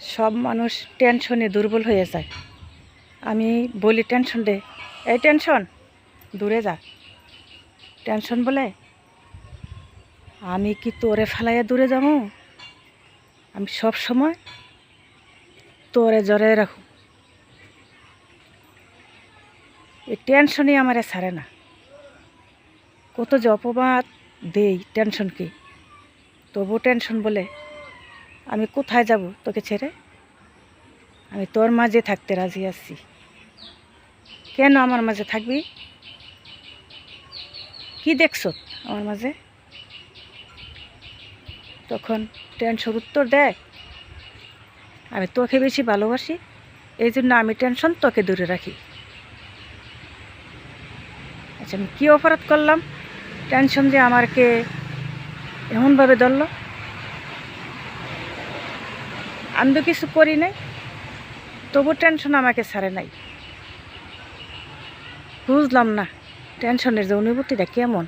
সব মানুষ টেনশনে দুর্বল হয়ে যায়। আমি বলি, টেনশন দে। এই টেনশন, দূরে যা। টেনশন বলে? আমি কি তোরে ফেলাইয়া দূরে যাব? আমি সব সময় তোরে জড়াই রাখু এই টেনশনই আমারে ছাড়ে না। কত যে অপবাদ দেই টেনশনকে তবু টেনশন বলে আমি কোথায় যাব তোকে ছেড়ে? আমি তোর মাঝে থাকতে রাজি আছি। কেন আমার মাঝে থাকবি? কি দেখছ আমার মাঝে? তখন টেনশন উত্তর দেয়, আমি তোকে বেশি ভালোবাসি এই জন্য আমি টেনশন তোকে দূরে রাখি। আচ্ছা আমি কী অপরাধ করলাম? টেনশন যে আমাকে এমনভাবে ধরলো? আমি তো কিছু করি নাই। তবু টেনশন আমাকে ছাড়ে নাই। বুঝলাম না টেনশনের যে অনুভূতিটা কেমন।